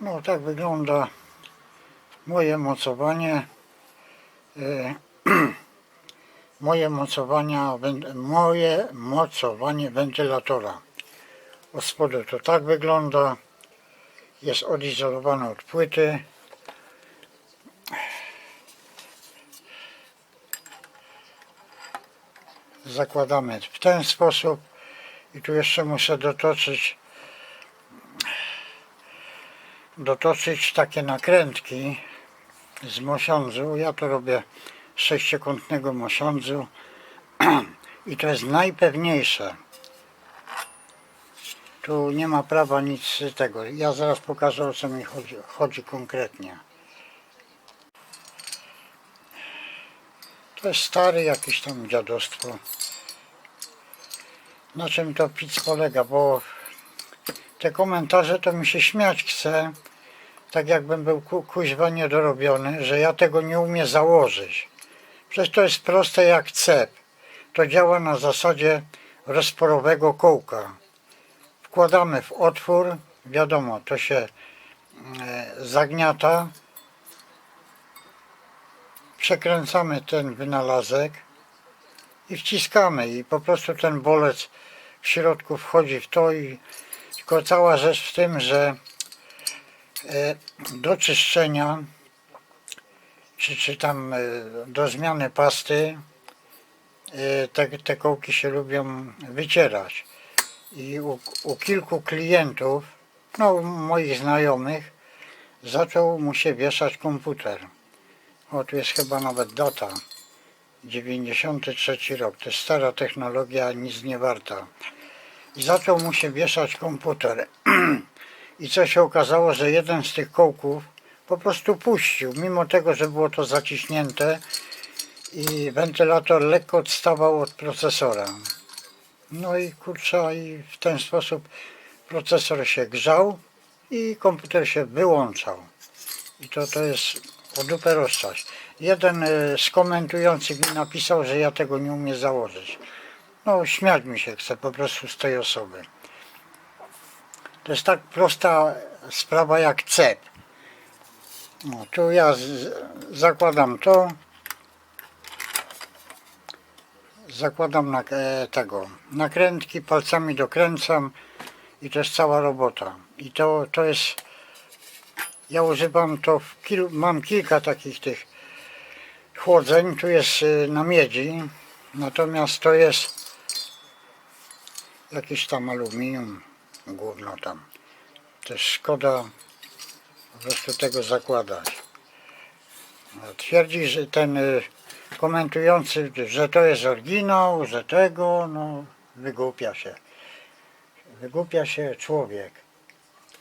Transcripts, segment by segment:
No tak wygląda moje mocowanie. e, Moje mocowania, moje mocowanie wentylatora. Od spodu to tak wygląda. Jest odizolowane od płyty. Zakładamy w ten sposób i tu jeszcze muszę dotoczyć dotoczyć takie nakrętki z mosiądzu. Ja to robię z sześciokątnego mosiądzu i to jest najpewniejsze. Tu nie ma prawa nic tego. Ja zaraz pokażę o co mi chodzi, chodzi konkretnie. To jest stary jakiś tam dziadostwo. Na czym to pic polega, bo te komentarze to mi się śmiać chce, tak jakbym był ku, kuźwa niedorobiony, że ja tego nie umiem założyć. Przecież to jest proste jak cep. To działa na zasadzie rozporowego kołka. Wkładamy w otwór, wiadomo, to się e, zagniata. Przekręcamy ten wynalazek i wciskamy i po prostu ten bolec w środku wchodzi w to i tylko cała rzecz w tym, że e, do czyszczenia czy, czy tam e, do zmiany pasty e, te, te kołki się lubią wycierać. I u, u kilku klientów, no moich znajomych, zaczął mu się wieszać komputer. O, tu jest chyba nawet data. 93 rok. To jest stara technologia, nic nie warta. Zaczął mu się wieszać komputer. I co się okazało, że jeden z tych kołków po prostu puścił, mimo tego, że było to zaciśnięte i wentylator lekko odstawał od procesora. No i kurczę, i w ten sposób procesor się grzał i komputer się wyłączał. I to, to jest o dupę rozczać. Jeden e, z komentujących mi napisał, że ja tego nie umiem założyć. No śmiać mi się chce po prostu z tej osoby. To jest tak prosta sprawa jak cep. No, tu ja zakładam to. Zakładam na, e, tego nakrętki, palcami dokręcam i to jest cała robota. I to, to jest, ja używam to, mam kilka takich tych chłodzeń, tu jest e, na miedzi, natomiast to jest jakiś tam aluminium, główno tam. Też szkoda po prostu tego zakładać. Twierdzi, że ten y, komentujący, że to jest oryginał, że tego, no wygłupia się. Wygłupia się człowiek.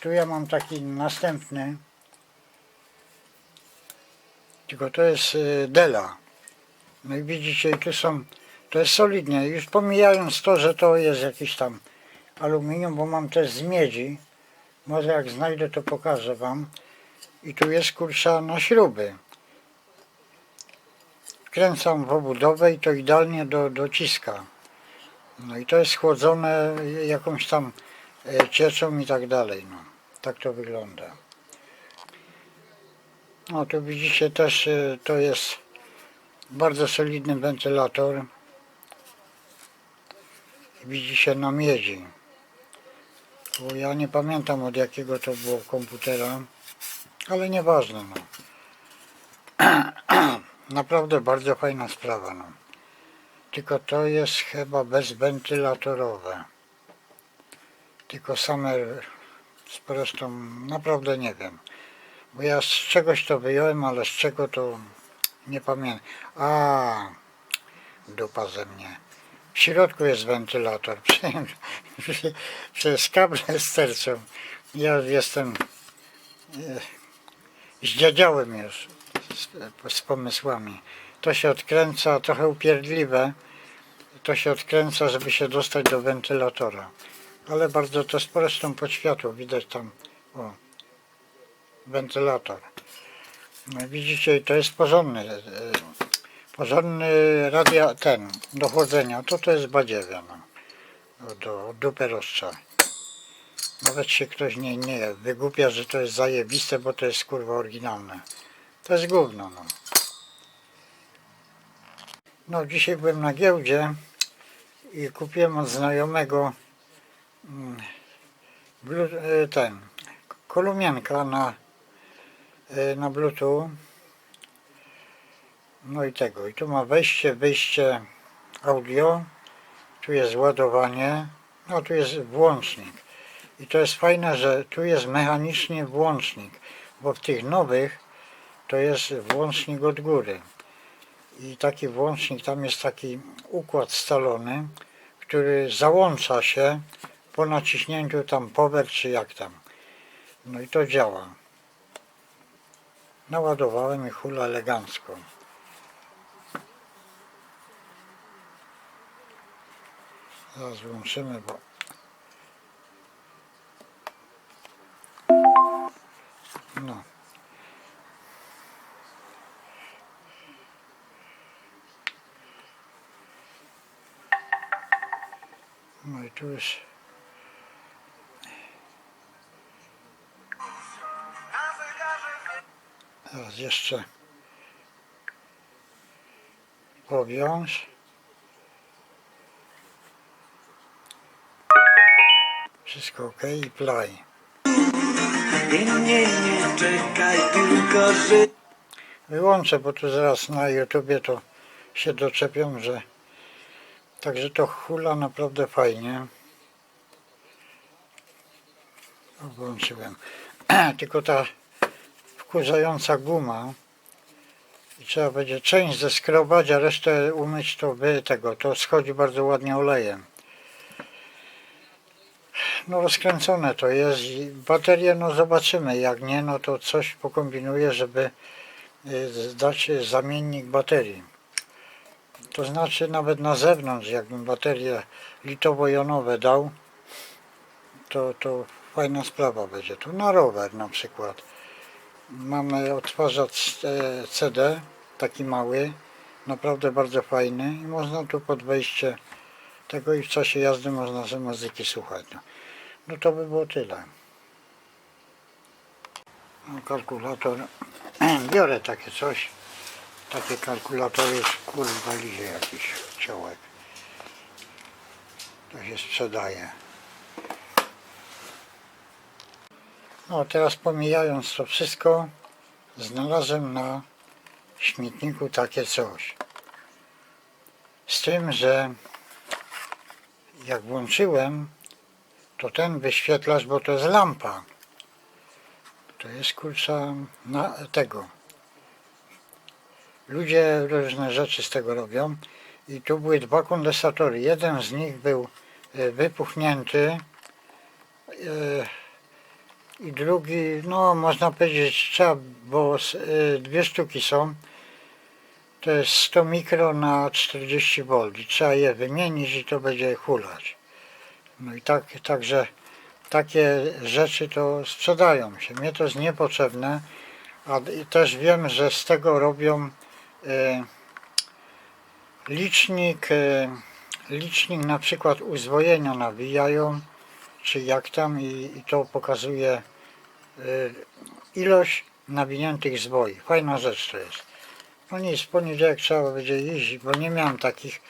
Tu ja mam taki następny, tylko to jest y, Dela. No i widzicie, tu są, to jest solidnie, już pomijając to, że to jest jakiś tam aluminium, bo mam też z miedzi. Może jak znajdę, to pokażę Wam. I tu jest kurcza na śruby. Wkręcam w obudowę i to idealnie do, dociska. No i to jest chłodzone jakąś tam e, cieczą i tak dalej. No, tak to wygląda. No tu widzicie też e, to jest bardzo solidny wentylator. Widzicie na miedzi. Bo ja nie pamiętam od jakiego to było komputera, ale nieważne. No. Naprawdę bardzo fajna sprawa. No. Tylko to jest chyba bezwentylatorowe. Tylko same zresztą naprawdę nie wiem. Bo ja z czegoś to wyjąłem, ale z czego to nie pamiętam. A, dupa ze mnie. W środku jest wentylator. Prze- Przez kable sterczą. Ja jestem e, zdziadziałem już z, z pomysłami. To się odkręca, trochę upierdliwe. To się odkręca, żeby się dostać do wentylatora. Ale bardzo to zresztą pod światło widać tam. O, wentylator. No, widzicie, to jest porządny. Porządny radia ten do chłodzenia, to to jest badziewia, no. Do, dupy rozcza. Nawet się ktoś nie, nie wygłupia, że to jest zajebiste, bo to jest kurwa oryginalne. To jest gówno, no. No, dzisiaj byłem na giełdzie i kupiłem od znajomego mm, e, ten, kolumianka na, e, na bluetooth. No i tego. I tu ma wejście, wyjście audio. Tu jest ładowanie. No tu jest włącznik. I to jest fajne, że tu jest mechanicznie włącznik, bo w tych nowych to jest włącznik od góry. I taki włącznik, tam jest taki układ scalony, który załącza się po naciśnięciu tam power czy jak tam. No i to działa. Naładowałem i hula elegancko. Zaraz włączymy, bo no. No i tu jest jeszcze powiąż. Wszystko ok i play. Wyłączę, bo tu zaraz na YouTubie to się doczepią, że także to hula naprawdę fajnie. Włączyłem. Tylko ta wkurzająca guma i trzeba będzie część zeskrobać, a resztę umyć to by tego, to schodzi bardzo ładnie olejem. No rozkręcone to jest i baterię no zobaczymy, jak nie no to coś pokombinuję, żeby y, dać zamiennik baterii. To znaczy nawet na zewnątrz, jakbym baterie litowo-jonowe dał, to, to fajna sprawa będzie. Tu na rower na przykład. Mamy odtwarzacz e, CD, taki mały, naprawdę bardzo fajny i można tu pod wejście tego i w czasie jazdy można sobie muzyki słuchać. No, to by było tyle. No, kalkulator. Biorę takie coś. Takie kalkulatory już kurwa lizie jakiś ciołek. To się sprzedaje. No teraz pomijając to wszystko, znalazłem na śmietniku takie coś. Z tym, że jak włączyłem, to ten wyświetlacz, bo to jest lampa. To jest kurcza na tego. Ludzie różne rzeczy z tego robią. I tu były dwa kondensatory. Jeden z nich był e, wypuchnięty e, i drugi, no można powiedzieć, trzeba, bo e, dwie sztuki są. To jest 100 mikro na 40 V trzeba je wymienić i to będzie hulać. No i tak, także takie rzeczy to sprzedają się. Mnie to jest niepotrzebne, a też wiem, że z tego robią e, licznik, e, licznik na przykład uzwojenia nawijają, czy jak tam i, i to pokazuje e, ilość nawiniętych zwoi. Fajna rzecz to jest. No nic, poniedziałek trzeba będzie jeździć, bo nie miałem takich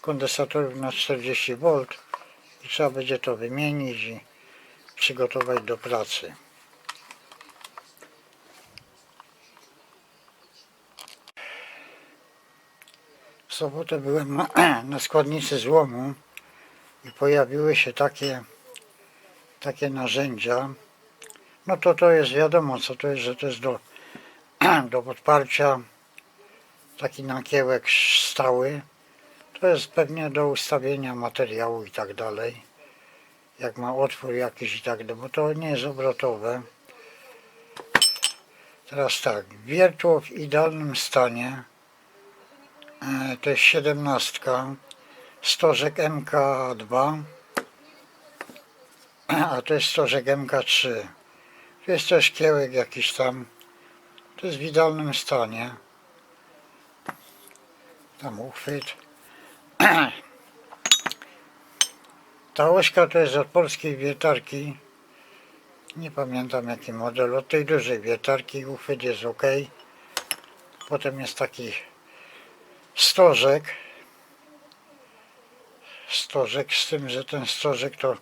kondensatorów na 40 V i trzeba będzie to wymienić i przygotować do pracy. W sobotę byłem na, składnicy złomu i pojawiły się takie, takie narzędzia. No to to jest wiadomo co to jest, że to jest do, do podparcia taki nakiełek stały. To jest pewnie do ustawienia materiału i tak dalej. Jak ma otwór jakiś i tak dalej, bo to nie jest obrotowe. Teraz tak, wiertło w idealnym stanie. E, To jest 17. Stożek MK2. A to jest stożek MK3. Tu jest też kiełek jakiś tam. To jest w idealnym stanie. Tam uchwyt. Ta ośka to jest od polskiej wiertarki Nie pamiętam jaki model. Od tej dużej wiertarki uchwyt jest ok. Potem jest taki stożek. Stożek z tym, że ten stożek to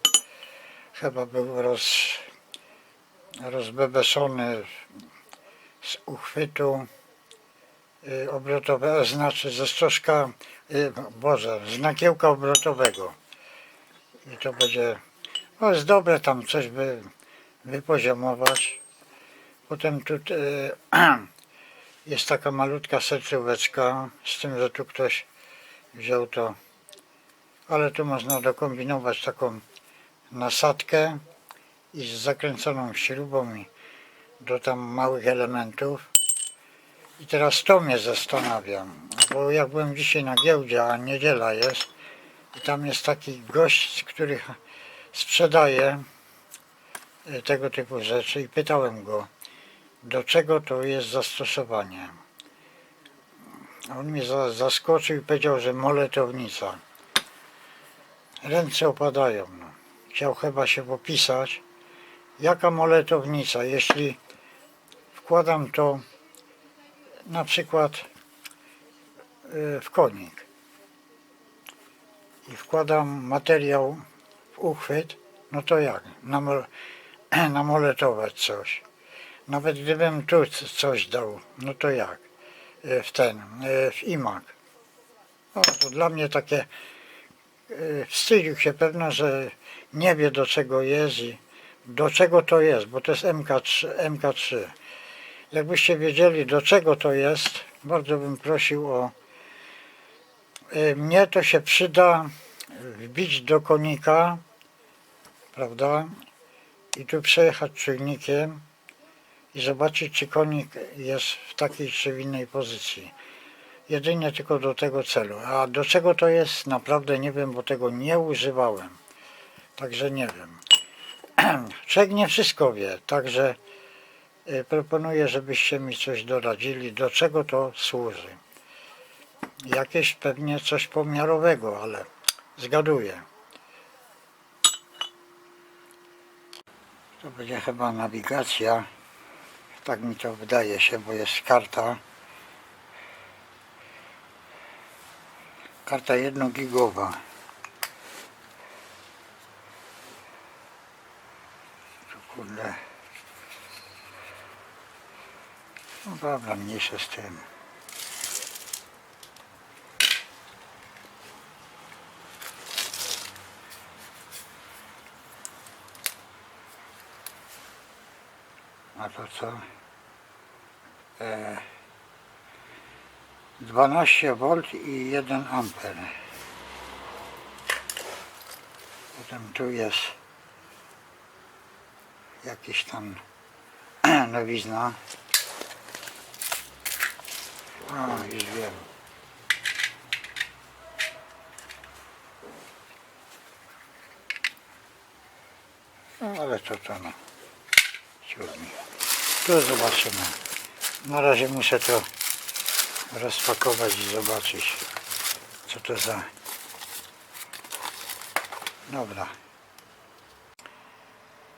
chyba był roz, rozbebeszony z uchwytu y, obrotowego, znaczy ze stożka, Boże, z nakiełka obrotowego. I to będzie, no jest dobre tam coś by wypoziomować. Potem tu y, jest taka malutka sercóweczka, z tym, że tu ktoś wziął to, ale tu można dokombinować taką nasadkę i z zakręconą śrubą do tam małych elementów. I teraz to mnie zastanawia, bo jak byłem dzisiaj na giełdzie, a niedziela jest, i tam jest taki gość, który sprzedaje e, tego typu rzeczy i pytałem go, do czego to jest zastosowanie. On mnie za- zaskoczył i powiedział, że moletownica. Ręce opadają. No. Chciał chyba się popisać. Jaka moletownica, jeśli wkładam to na przykład y, w konik i wkładam materiał w uchwyt, no to jak? Namol- namoletować coś. Nawet gdybym tu coś dał, no to jak? Y, W ten, y, w imak. No to dla mnie takie wstydził się pewno, że nie wie do czego jest i do czego to jest, bo to jest MK3. MK3. Jakbyście wiedzieli do czego to jest, bardzo bym prosił o. y, Mnie to się przyda wbić do konika, prawda? I tu przejechać czujnikiem i zobaczyć, czy konik jest w takiej czy innej pozycji. Jedynie tylko do tego celu. A do czego to jest, naprawdę nie wiem, bo tego nie używałem. Także nie wiem. Człowiek nie wszystko wie, także proponuję, żebyście mi coś doradzili, do czego to służy. Jakieś pewnie coś pomiarowego, ale zgaduję. To będzie chyba nawigacja. Tak mi to wydaje się, bo jest karta. Karta jednogigowa. Tu kurde. No dobra, mniejsze z tym. A to co? E, 12 V i 1 amper. Potem tu jest jakiś tam nowizna. O, już wiem. No, ale to to no. Siódmi. Tu zobaczymy. Na razie muszę to rozpakować i zobaczyć co to za dobra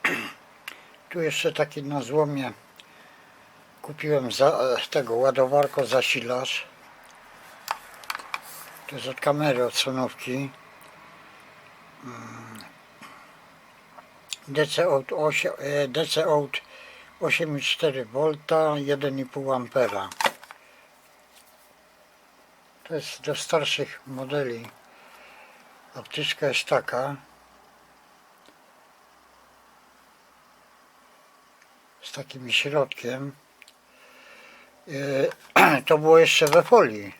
tu jeszcze taki na złomie kupiłem za, e, tego ładowarko zasilacz to jest od kamery od sonówki Mm. DC Out 8, e, DC Out 8,4 V 1,5 ampera to jest do starszych modeli. Optyczka jest taka. Z takim środkiem. Yy, To było jeszcze we folii.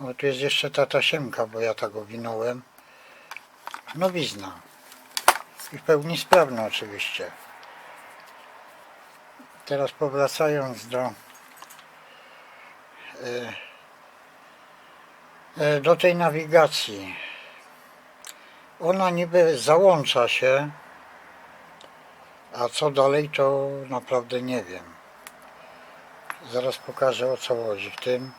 O, tu jest jeszcze ta tasiemka, bo ja tak owinąłem. Nowizna. I w pełni sprawna oczywiście. Teraz powracając do yy, e, do tej nawigacji. Ona niby załącza się, a co dalej to naprawdę nie wiem. Zaraz pokażę o co chodzi w tym.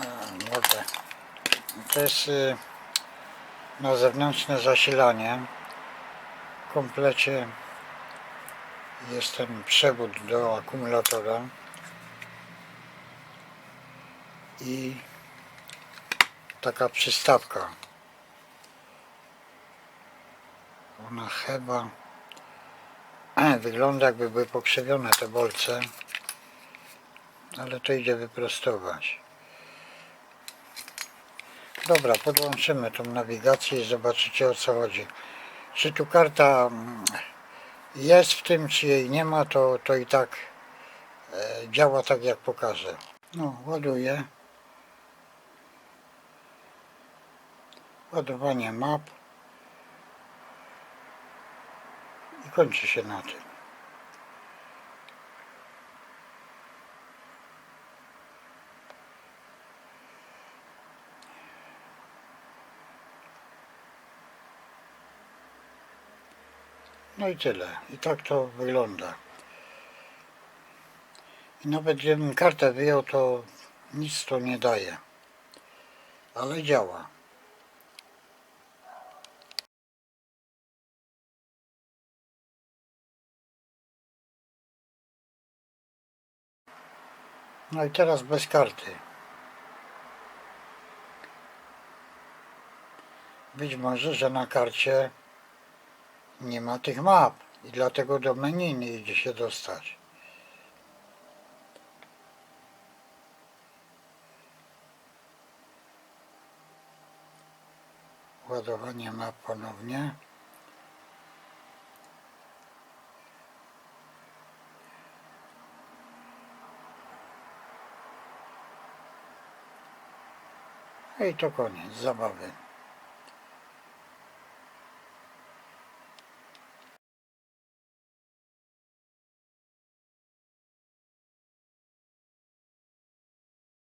A. To jest y, na zewnętrzne zasilanie komplecie jest ten przewód do akumulatora i taka przystawka. Ona chyba wygląda jakby były pokrzywione te bolce, ale to idzie wyprostować. Dobra, podłączymy tą nawigację i zobaczycie o co chodzi. Czy tu karta mm, jest w tym, czy jej nie ma, to, to i tak e, działa tak jak pokażę. No, ładuję. Ładowanie map. I kończy się na tym. No i tyle. I tak to wygląda. I nawet gdybym kartę wyjął, to nic to nie daje. Ale działa. No i teraz bez karty. Być może, że na karcie nie ma tych map i dlatego do menu nie idzie się dostać. Ładowanie map ponownie. I to koniec zabawy.